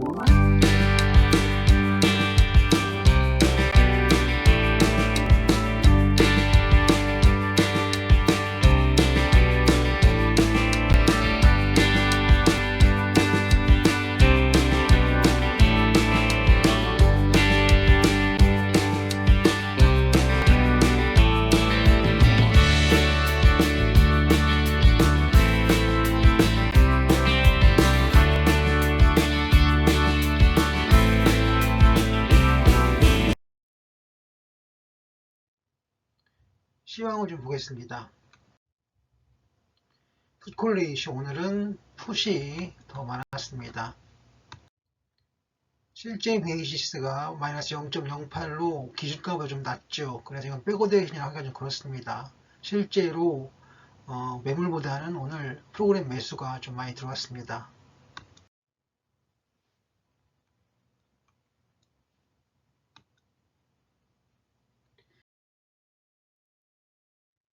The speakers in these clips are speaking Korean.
Thank. 시황을 좀 보겠습니다. 풋콜레이션 오늘은 풋이 더 많았습니다. 실제 베이시스가 마이너스 0.08로 기준값보다 좀 낮죠. 그래서 이건 백오데이션이라고 하기가 좀 그렇습니다. 실제로 어, 매물보다는 오늘 프로그램 매수가 좀 많이 들어왔습니다.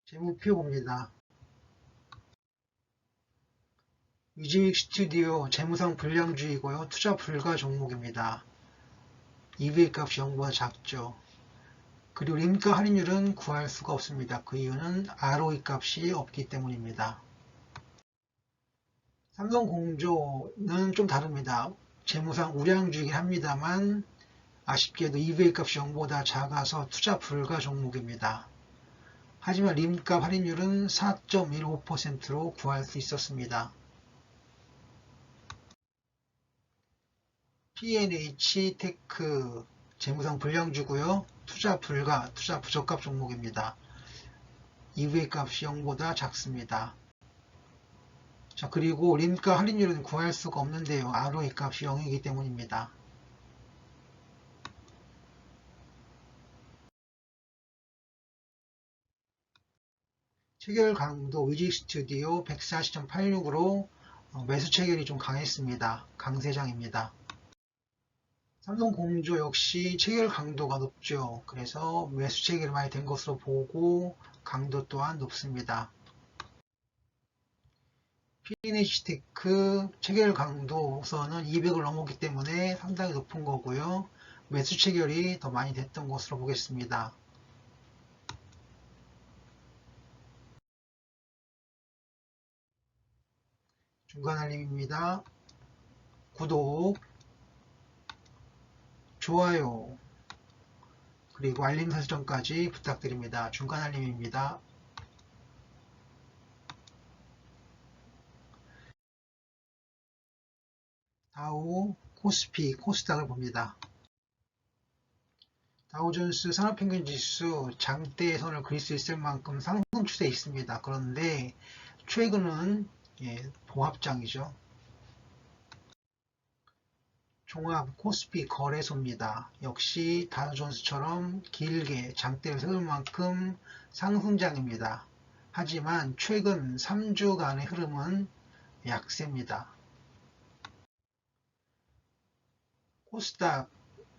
재무표 봅니다. 뮤직 스튜디오 재무상 불량주의고요. 투자 불가 종목입니다. EV 값이 0보다 작죠. 그리고 림가 할인율은 구할 수가 없습니다. 그 이유는 ROE 값이 없기 때문입니다. 삼성공조는 좀 다릅니다. 재무상 우량주이긴 합니다만 아쉽게도 EV 값이 0보다 작아서 투자 불가 종목입니다. 하지만 림값 할인율은 4.15%로 구할 수 있었습니다. P&H 테크 재무상 불량주고요. 투자 불가, 투자 부적합 종목입니다. EV 값이 0보다 작습니다. 자 그리고 림가 할인율은 구할 수가 없는데요. ROE 값이 0이기 때문입니다. 체결 강도 위직 스튜디오 140.86으로 어, 매수 체결이 좀 강했습니다. 강세장입니다. 삼성공조 역시 체결 강도가 높죠. 그래서 매수 체결이 많이 된 것으로 보고 강도 또한 높습니다. 피니시테크 체결 강도서는 200을 넘었기 때문에 상당히 높은 거고요. 매수 체결이 더 많이 됐던 것으로 보겠습니다. 중간 알림입니다. 구독, 좋아요, 그리고 알림 설정까지 부탁드립니다. 중간 알림입니다. 다우, 코스피, 코스닥을 봅니다. 다우존스 산업평균 지수 장대의 선을 그릴 수 있을 만큼 상승 추세에 있습니다. 그런데 최근은 예, 봉합장이죠. 종합 코스피 거래소입니다. 역시 다우존스처럼 길게 장대를 세울 만큼 상승장입니다. 하지만 최근 3주간의 흐름은 약세입니다. 코스닥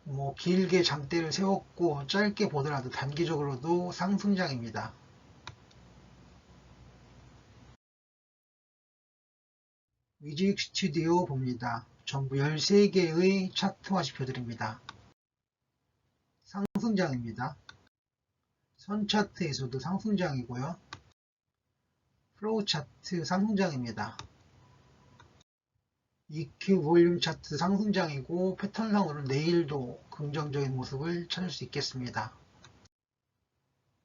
뭐 길게 장대를 세웠고 짧게 보더라도 단기적으로도 상승장입니다. 뮤직 스튜디오 봅니다. 전부 13개의 차트화 지표드립니다. 상승장입니다. 선 차트에서도 상승장이고요. 플로우 차트 상승장입니다. EQ 볼륨 차트 상승장이고 패턴상으로 내일도 긍정적인 모습을 찾을 수 있겠습니다.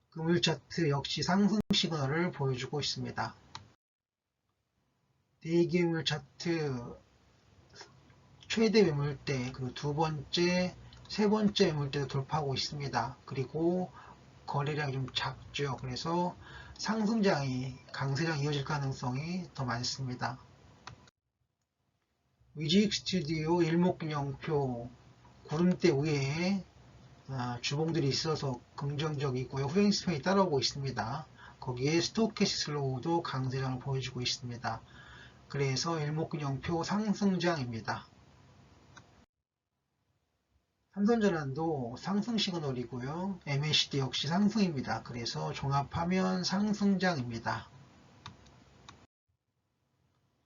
금일 차트 역시 상승 시그널을 보여주고 있습니다. 대기물 차트 최대 매물대 그리고 두 번째 세 번째 매물대도 돌파하고 있습니다. 그리고 거래량이 좀 작죠. 그래서 상승장이 강세장 이어질 가능성이 더 많습니다. 위직 스튜디오 일목균형표 구름대 위에 아, 주봉들이 있어서 긍정적이고요. 후행 스팬이 따라오고 있습니다. 거기에 스토캐시 슬로우도 강세장을 보여주고 있습니다. 그래서 일목균형표 상승장입니다. 삼성전환도 상승 시그널이고요. MACD 역시 상승입니다. 그래서 종합하면 상승장입니다.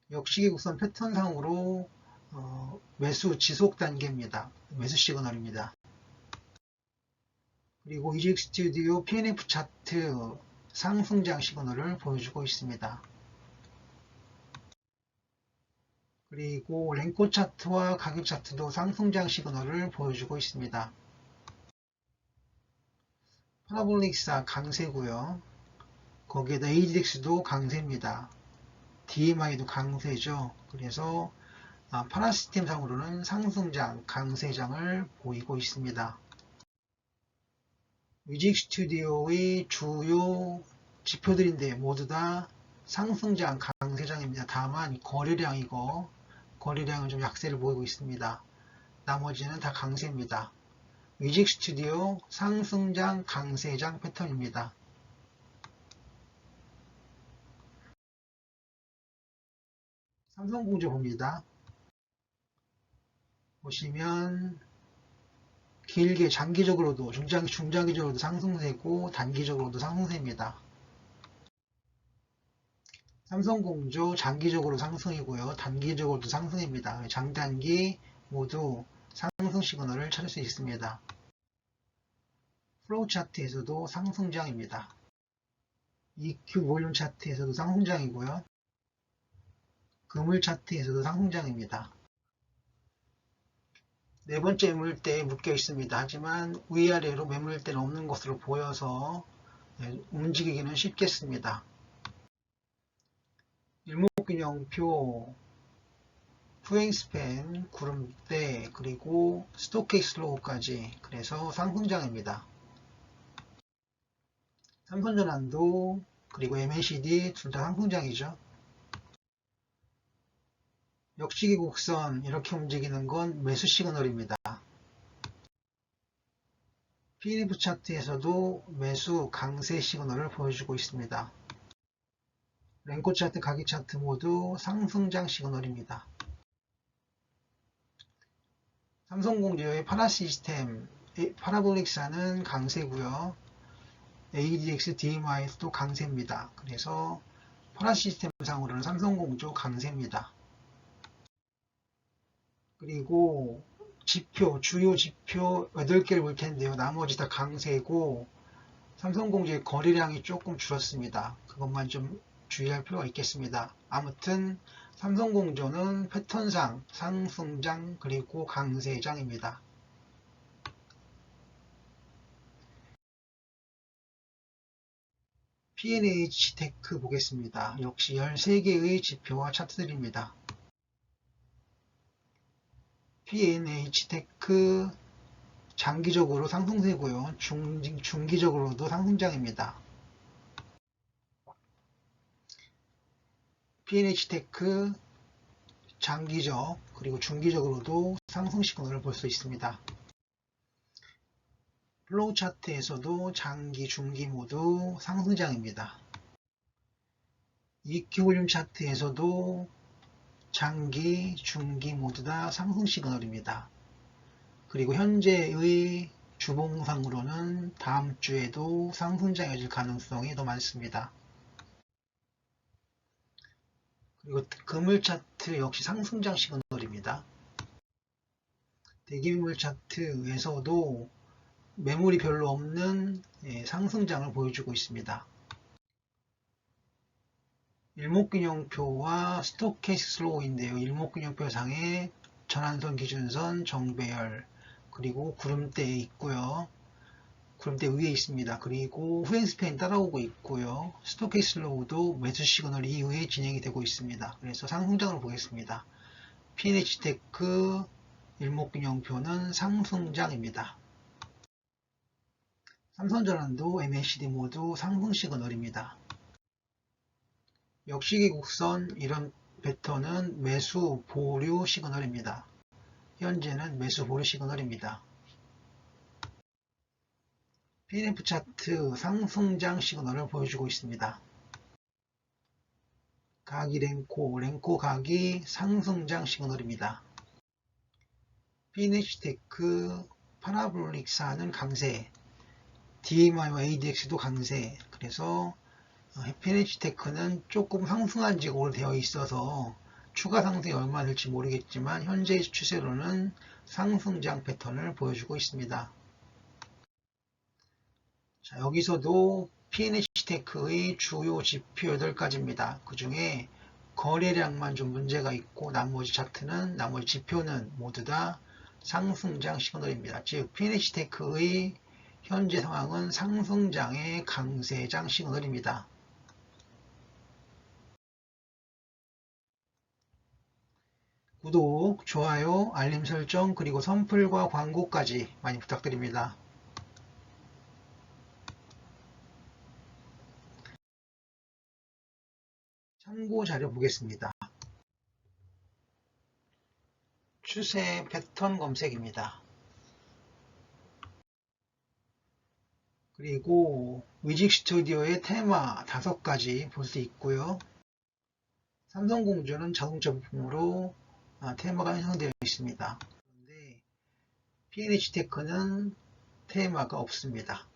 역시계곡선 패턴상으로 어, 매수 지속 단계입니다. 매수 시그널입니다. 그리고 이직 스튜디오 PNF 차트 상승장 시그널을 보여주고 있습니다. 그리고 랭코 차트와 가격 차트도 상승장 시그널을 보여주고 있습니다. 파라볼릭사 강세고요. 거기에다 ADX도 강세입니다. DMI도 강세죠. 그래서 아, 파라시스템 상으로는 상승장, 강세장을 보이고 있습니다. 뮤직 스튜디오의 주요 지표들인데 모두 다 상승장, 강세장입니다. 다만 거래량이고 거래량은 좀 약세를 보이고 있습니다. 나머지는 다 강세입니다. 뮤직 스튜디오 상승장, 강세장 패턴입니다. 삼성공조 봅니다. 보시면 길게 장기적으로도 중장, 중장기적으로도 상승세고 단기적으로도 상승세입니다. 삼성공조 장기적으로 상승이고요. 단기적으로도 상승입니다. 장단기 모두 상승 시그널을 찾을 수 있습니다. 플로우 차트에서도 상승장입니다. EQ 볼륨 차트에서도 상승장이고요. 그물 차트에서도 상승장입니다. 네 번째 매물대에 묶여 있습니다. 하지만 위아래로 매물대는 없는 것으로 보여서 네, 움직이기는 쉽겠습니다. 일목균형표, 후행스팬, 구름대, 그리고 스토케이슬로우까지 그래서 상승장입니다. 삼성전환도 그리고 MACD 둘 다 상승장이죠. 역시기 곡선 이렇게 움직이는 건 매수 시그널입니다. PNF 차트에서도 매수 강세 시그널을 보여주고 있습니다. 랭코 차트, 가기 차트 모두 상승장 시그널입니다. 삼성공제의 파라 시스템, 파라볼릭사는 강세고요. ADX, DMI도 강세입니다. 그래서 파라 시스템 상으로는 삼성공조 강세입니다. 그리고 지표, 주요 지표 8개를 볼 텐데요. 나머지 다 강세고 삼성공제의 거래량이 조금 줄었습니다. 그것만 좀 주의할 필요가 있겠습니다. 아무튼 삼성공조는 패턴상 상승장 그리고 강세장입니다. P&H 테크 보겠습니다. 역시 13개의 지표와 차트들입니다. P&H 테크 장기적으로 상승세고요. 중, 중기적으로도 상승장입니다. P&H 테크 장기적 그리고 중기적으로도 상승 시그널을 볼 수 있습니다. 플로우 차트에서도 장기, 중기 모두 상승장입니다. EQ 볼륨 차트에서도 장기, 중기 모두 다 상승 시그널입니다. 그리고 현재의 주봉상으로는 다음 주에도 상승장이어질 가능성이 더 많습니다. 그리고 금을 차트 역시 상승장 시그널입니다. 대기물 차트에서도 매물이 별로 없는 예, 상승장을 보여주고 있습니다. 일목균형표와 스토캐스 슬로우인데요. 일목균형표 상에 전환선 기준선 정배열 그리고 구름대에 있고요. 구름대 위에 있습니다. 그리고 후행스팬 따라오고 있고요. 스토캐스 슬로우도 매수 시그널 이후에 진행이 되고 있습니다. 그래서 상승장을 보겠습니다. PNH테크 일목균형표는 상승장입니다. 삼성전환도 MACD 모두 상승 시그널입니다. 역시기 곡선 이런 패턴은 매수 보류 시그널입니다. 현재는 매수 보류 시그널입니다. PNF 차트 상승장 시그널을 보여주고 있습니다. 각이 랭코, 랭코 각이 상승장 시그널입니다. PNH테크 파라볼릭사는 강세, DMI와 ADX도 강세 그래서 해피니치테크는 조금 상승한 지 오래되어 있어서 추가 상승이 얼마 될지 모르겠지만 현재 추세로는 상승장 패턴을 보여주고 있습니다. 자, 여기서도 PNH테크의 주요 지표 8가지입니다. 그 중에 거래량만 좀 문제가 있고 나머지 차트는 나머지 지표는 모두 다 상승장 시그널입니다. 즉 PNH테크의 현재 상황은 상승장의 강세장 시그널입니다. 구독, 좋아요, 알림 설정, 그리고 선플과 광고까지 많이 부탁드립니다. 참고 자료 보겠습니다. 추세 패턴 검색입니다. 그리고 위직 스튜디오의 테마 다섯 가지 볼 수 있고요. 삼성공주는 자동차 부품으로 아, 테마가 형성되어 있습니다. 그런데 P&H 테크는 테마가 없습니다.